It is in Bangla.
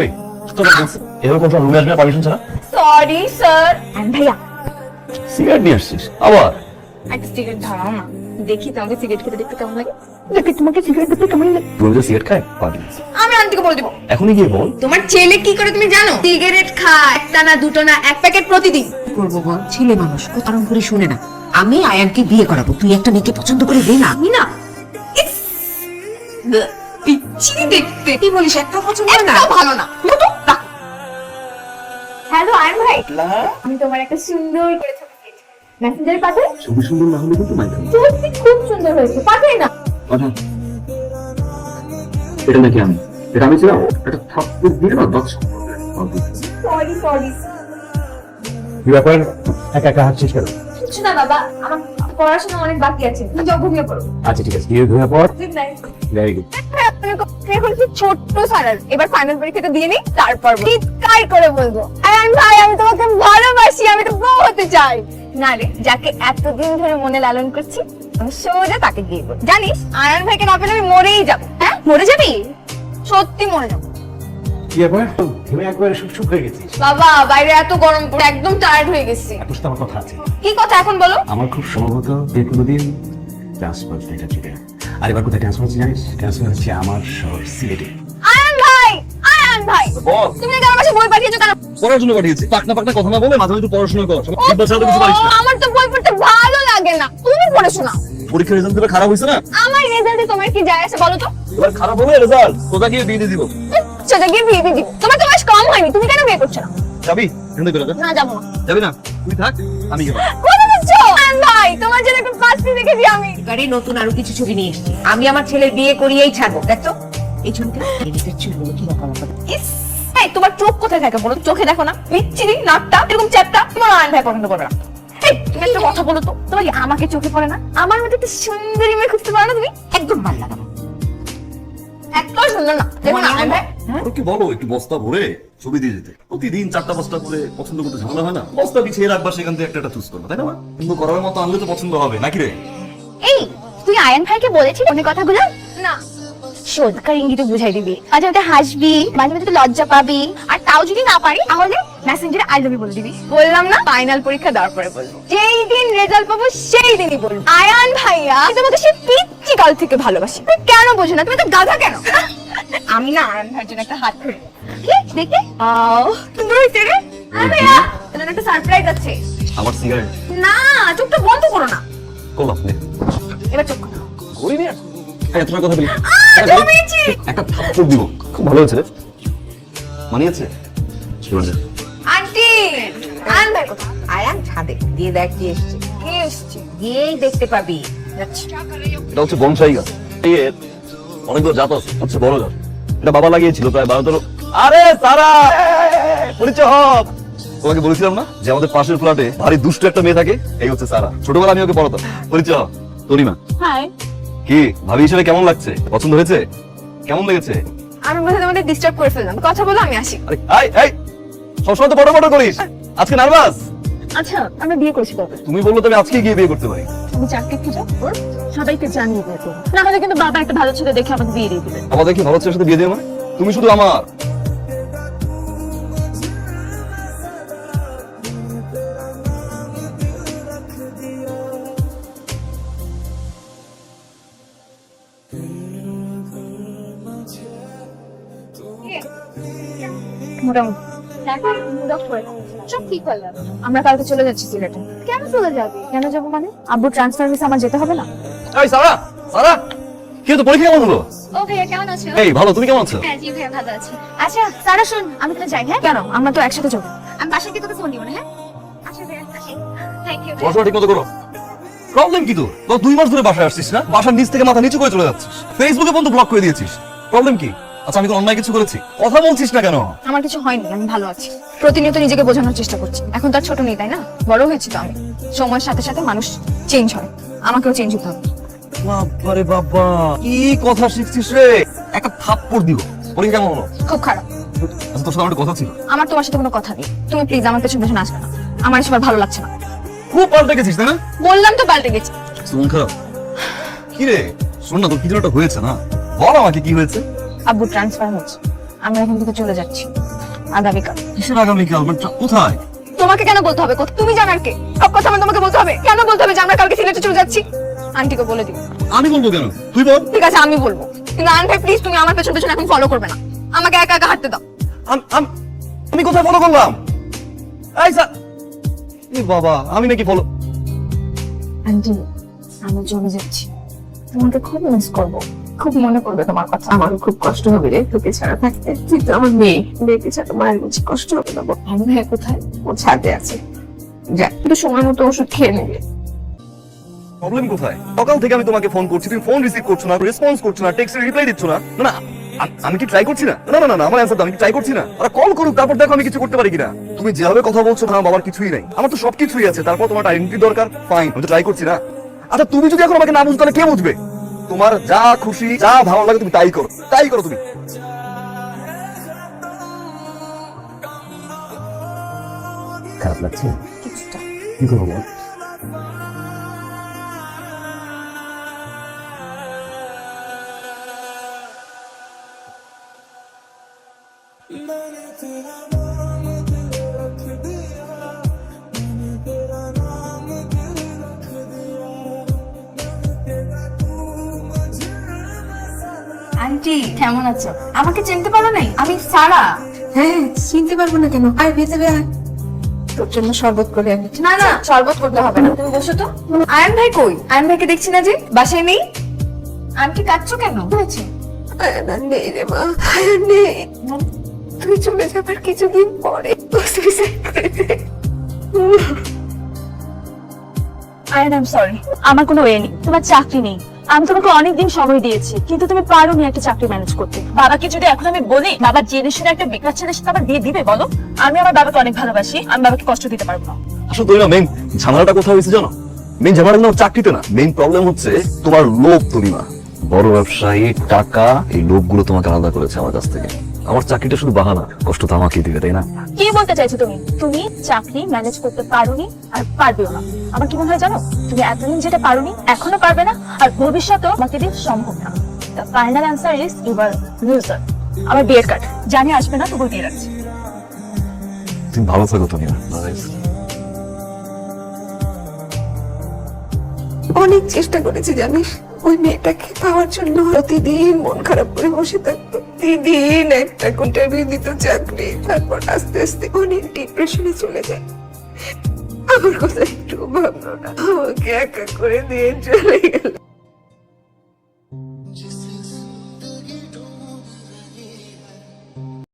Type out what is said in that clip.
এই তোর কোন রুমে আসবে পারমিশন ছাড়া? সরি স্যার ভাইয়া সিগারেট নিয়ে আসছিস আবার? একটা সিগারেট ধরাও না। দেখি তোমাকে সিগারেট খেতে দেখতে কেমন লাগে। দেখি তোমাকে সিগারেট খেতে কেমন লাগে? তুমি যে সিগারেট খায়? পাবি আমি আন্টিকে বলে দিব। এখনই গিয়ে বল। তোমার ছেলে কি করে তুমি জানো? সিগারেট খায় একটা না দুটো না এক প্যাকেট প্রতিদিন। করব বল? ছেলে মানুষ কারণ করে শুনে না। আমি আয়ানকে বিয়ে করাবো তুই একটা মেয়েকে পছন্দ করে দে না। আমি না। ইস, দেখতে। কি বলিস একটা পছন্দ না? একটাও ভালো না। হ্যালো আয়ন ভাই। আমি তোমার একটা সুন্দর করে ছবি দিয়েছি। মেসেঞ্জারে পাঠাই ছবি সুন্দর না হলে কিন্তু মাইকা সত্যি খুব সুন্দর হয়েছে। পাঠাই না। কথা এটা নাকি আমি? এটা আমি ছিলাম? এটা থাপ্পড় দিয়ে না দশ সরি সরি কি ব্যাপার? একা একা হাঁটছিস কেন? কিছু না বাবা। আমার পড়াশোনা অনেক বাকি আছে। তুমি যাও ঘুমিয়ে পড়ো। আচ্ছা ঠিক আছে। গুড নাইট ভেরি গুড এখন কি ছোট্ট সারার এবার ফাইনাল পরীক্ষাটা দিয়ে নিই তারপর চিৎকার করে বলব। ভাই আমি তোমাকে ভালোবাসি আমি তো বউ হতে চাই। না রে যাকে এতদিন ধরে মনে লালন করছি আমি সোজা তাকে দিয়ে জানিস আয়ান ভাইকে না পেলে আমি মরেই যাব। হ্যাঁ? মরে যাবি? সত্যি মরে যাব। কি ব্যাপার? ঘেমে একবারে শুকশুক হয়ে গেছিস। বাবা বাইরে এত গরম পড়ে একদম টায়ার্ড হয়ে গেছি। তোর সাথে আমার কথা আছে। কি কথা এখন বলো? আমার খুব সম্ভবত যে কোনোদিন ট্রান্সফার এটা ঠিক আর এবার কোথায় ট্রান্সফার হচ্ছে জানিস? ট্রান্সফার হচ্ছে আমার শহর সিলেটে। আয়ান ভাই আয়ান ভাই। তুমি নাকি আমার কাছে বই পাঠিয়েছো কেন? পড়াশোনা পাঠিয়েছি। পাকনা পাকনা কথা না বলে মাঝে একটু পড়াশোনা কর। তো কিছু পারিস না। আমার তো বই পড়তে ভালো লাগে না। তুমি পরীক্ষার রেজাল্ট তোর খারাপ হয়েছে না? আমার রেজাল্টে তোমার কি যায় আসে বলো তো? এবার খারাপ হবে রেজাল্ট তোকে গিয়ে দিয়ে দিব? সেটা গিয়ে বিয়ে দিয়ে দিবি। তোমার তো বয়স কম হয়নি। তুমি কেন বিয়ে করছ না? যাবি? এখান বেরো না যাব না। যাবি না? তুই থাক আমি তোমার চোখ কোথায় চোখে দেখো না। নাকটা তোমার ভাই পছন্দ না। তুমি কথা বলো তো। আমাকে চোখে পড়ে না? আমার মধ্যে একটা সুন্দরী মেয়ে খুঁজতে পারো না তুমি? একদম ভালো লাগানো একটাও সুন্দর না। ভাই। কি বলো একটু বস্তা ভরে ছবি দিয়ে যেতে। প্রতিদিন চারটা পাঁচটা করে পছন্দ করতে ঝামেলা হয় না? বস্তা বিছিয়ে রাখবা সেখান থেকে একটা চুজ করবা তাই না মা? কিন্তু করার মতো আনলে তো পছন্দ হবে নাকি রে? এই তুই আয়ন ভাইকে বলেছিস অনেক কথাগুলো? না। ইঙ্গিতে বুঝাই দিবি। মাঝে মাঝে হাসবি মাঝে মাঝে লজ্জা পাবি। আর তাও যদি না পারি তাহলে মেসেঞ্জারে আই লাভ ইউ বলে দিবি। বললাম না ফাইনাল পরীক্ষা দেওয়ার পরে বলব। যেই দিন রেজাল্ট পাবো সেই দিনই বলব। আয়ান ভাইয়া তোমাকে সেই পিচ্ছি কাল থেকে ভালোবাসি। তুমি কেন বোঝো না? তুমি তো গাধা কেন? আমি না ভাইয়ের জন্য একটা হাত ধরে। দেখে। আও সুন্দর হয়েছে রে। আরে তোমার একটা সারপ্রাইজ আছে। আমার সিগারেট না চোখটা বন্ধ করো না। করলাম নে এবার চোখ। করি না এত কথা বলি। একটা থাপ্পড় দিব। খুব ভালো হয়েছে মানিয়েছে এবার যা। আন্টি আন ভাই কোথায়? আয়ান ছাদে। দিয়ে দেখ কি এসছে। কে এসছে? গিয়েই দেখতে পাবি। এটা হচ্ছে বনসাই গাছ। অনেকগুলো জাত আছে বড় গাছ এটা বাবা লাগিয়েছিল প্রায় বারো তেরো আরে তারা পরিচয় হব তোমাকে বলেছিলাম না যে আমাদের পাশের ফ্ল্যাটে ভারী দুষ্ট একটা মেয়ে থাকে? এই হচ্ছে সারা। ছোটবেলা আমি ওকে পড়াতাম পরিচয় হাই কি? ভাবি হিসেবে কেমন লাগছে? পছন্দ হয়েছে? কেমন লেগেছে? আমি বোধহয় তোমাদের ডিস্টার্ব করে ফেললাম। কথা বলো আমি আসি। আরে এই এই! সবসময় তো বড় বড় করিস। আজকে নার্ভাস আচ্ছা আমরা বিয়ে করেছি কবে? তুমি বলল তুমি আজকে গিয়ে বিয়ে করতে পারি। তুমি চাকরি খুঁজো ওর সবাইকে জানিয়ে দেবো। না হলে কিন্তু বাবা একটা ভালো ছেলে দেখে আমাকে বিয়ে দিয়ে দিবে। আমাদের কি ভালো ছেলের সাথে বিয়ে দিও না তুমি শুধু আমার। মোটামুটি। আমরা কালকে চলে যাচ্ছি সিলেটে। কেন চলে যাবে? কেন যাব মানে? আব্বু ট্রান্সফার ভিসা আমার যেতে হবে না? এই সারা সারা কি তো পরীক্ষা কেমন হলো? ও ভাইয়া কেমন আছো? এই ভালো তুমি কেমন আছো? হ্যাঁ জি ভাইয়া ভালো আছি। আচ্ছা সারা শুন আমি তো যাই হ্যাঁ? কেন? আমরা তো একসাথে যাব। আমি বাসায় গিয়ে তোকে ফোন দিব না হ্যাঁ? আচ্ছা ভাইয়া থ্যাংক ইউ পড়াশোনা ঠিক মতো করো। প্রবলেম কি তোর? তো দুই মাস ধরে বাসায় আসছিস না? বাসার নিচ থেকে মাথা নিচু করে চলে যাচ্ছিস। ফেসবুকে পর্যন্ত ব্লক করে দিয়েছিস। প্রবলেম কি? আচ্ছা আমি তো অন্যায় কিছু করেছি। কথা বলছিস না কেন? আমার কিছু হয়নি আমি ভালো আছি। প্রতিনিয়ত নিজেকে বোঝানোর চেষ্টা করছি। এখন তো আর ছোট নেই তাই না? বড় হয়েছি তো আমি। সময়ের সাথে সাথে মানুষ চেঞ্জ হয়। আমাকেও চেঞ্জ হতে হবে। বাবারে বাবা কি কথা শিখছিস রে? একটা থাপ্পড় পরীক্ষা কেমন হলো? খুব খারাপ। আচ্ছা তোর সাথে আমার একটা কথা ছিল। আমার তোমার সাথে কোনো কথা নেই। তুমি প্লিজ আমার পেছনে পেছনে আসবে না। আমার এসব আর ভালো লাগছে না। খুব পাল্টে গেছিস তাই না? বললাম তো পাল্টে গেছি। মন খারাপ। কি রে? শোন না তোর কিছু হয়েছে না? বল আমাকে কি হয়েছে। আব্বু ট্রান্সফার হচ্ছে। আমরা এখান থেকে চলে যাচ্ছি। আগামীকাল। কিসের আগামীকাল? মানে কোথায়? তোমাকে কেন বলতে হবে তুমি জানার কে? সব কথা আমার তোমাকে বলতে হবে। কেন বলতে হবে যে আমরা কালকে সিলেটে চলে যাচ্ছি? আন্টিকে বলে দিও। আমি বলব কেন? তুই বল। ঠিক আছে আমি বলব। কিন্তু আন ভাই প্লিজ তুমি আমার পেছন পেছন এখন ফলো করবে না। আমাকে একা একা হাঁটতে দাও। আম- আম- আমি কোথায় ফলো করলাম? এই স্যার বাবা আমি নাকি ফলো আন্টি আমি চলে যাচ্ছি। তোমাকে খুব মিস করব। খুব মনে পড়বে তোমার কথা। আমার খুব কষ্ট হবে রে তোকে ছাড়া থাকতে। তুই তো আমার মেয়ে। মেয়েকে ছাড়া মায়ের বুঝি কষ্ট হবে না আমি ভাই কোথায়? ও ছাদে আছে। যা একটু সময় মতো ওষুধ খেয়ে নেবে প্রবলেম কোথায়? সকাল থেকে আমি তোমাকে ফোন করছি তুমি ফোন রিসিভ করছ না রেসপন্স করছ না রিপ্লাই দিচ্ছ না। না না আমি কি ট্রাই করছি না? না না না, না আমার অ্যান্সার আমি কি ট্রাই করছি না? ওরা কল করুক তারপর দেখো আমি কিছু করতে পারি কিনা। তুমি যেভাবে কথা বলছো না বাবার কিছুই নাই। আমার তো সবকিছুই আছে তারপর তোমার আইডেন্টি দরকার? ফাইন আমি তো ট্রাই করছি না। আচ্ছা তুমি যদি এখন আমাকে না বুঝো তাহলে কে বুঝবে? তোমার যা খুশি যা ভালো লাগে তুমি তাই করো। তাই করো তুমি। খারাপ লাগছে? কি করব বল? আন্টি কেমন আছো? আমাকে চিনতে পারো নাই? আমি সারা। হ্যাঁ চিনতে পারব না কেন? আয় ভেতরে আয়। তোর জন্য শরবত করে আমি না না শরবত করতে হবে না। তুমি বসো তো। আয়ন ভাই কই? আয়ন ভাইকে দেখছি না যে? বাসায় নেই? আন্টি কাঁদছো কেন? হয়েছে? নেই রে মা আয়না নেই। তুই চলে যাবার কিছুদিন পরে আই এম সরি আমার কোনো ওয়ে নেই। তোমার চাকরি নেই। আমি তোমাকে অনেকদিন সময় দিয়েছি, কিন্তু তুমি পারো নি একটা চাকরি ম্যানেজ করতে। বাবাকে যদি এখন আমি বলি, বাবা জেনে শুনে একটা বেকার ছেলের সাথে আবার বিয়ে দিবে, বলো? আমি আমার বাবাকে অনেক ভালোবাসি, আমি বাবাকে কষ্ট দিতে পারব না। আসলে তুমি না মেইন ঝামেলাটা কোথাও হয়েছে জানো? মেইন ঝামেলাটা না চাকরিতে না। মেইন প্রবলেম হচ্ছে তোমার লোভ তুমি না বড় ব্যবসায়ী, টাকা, এই লোভগুলো তোমাকে আলাদা করেছে আমার কাছ থেকে। আমার চাকরিটা শুধু বাহানা। কষ্ট তো আমাকেই দিবে তাই না? কি বলতে চাইছো তুমি? তুমি চাকরি ম্যানেজ করতে পারোনি আর পারবেও না। আমার কি মনে হয় জানো? তুমি এতদিন যেটা পারোনি এখনও পারবে না আর ভবিষ্যতেও আমাকে দিয়ে সম্ভব না। The final answer is your loser আমার বিয়ের কার্ড জানি আসবে না তবু দিয়ে রাখছি। তুমি ভালো থাকো তুমি অনেক চেষ্টা করেছি জানিস? ওই মেয়েটাকে পাওয়ার জন্য প্রতিদিন মন খারাপ করে বসে থাকতো প্রতিদিন একটা ইন্টারভিউ দিত চাকরি তারপর আস্তে আস্তে অনেক ডিপ্রেশনে চলে যায়। আমার কথা একটু ভাবলো না। আমাকে একা করে দিয়ে চলে গেল।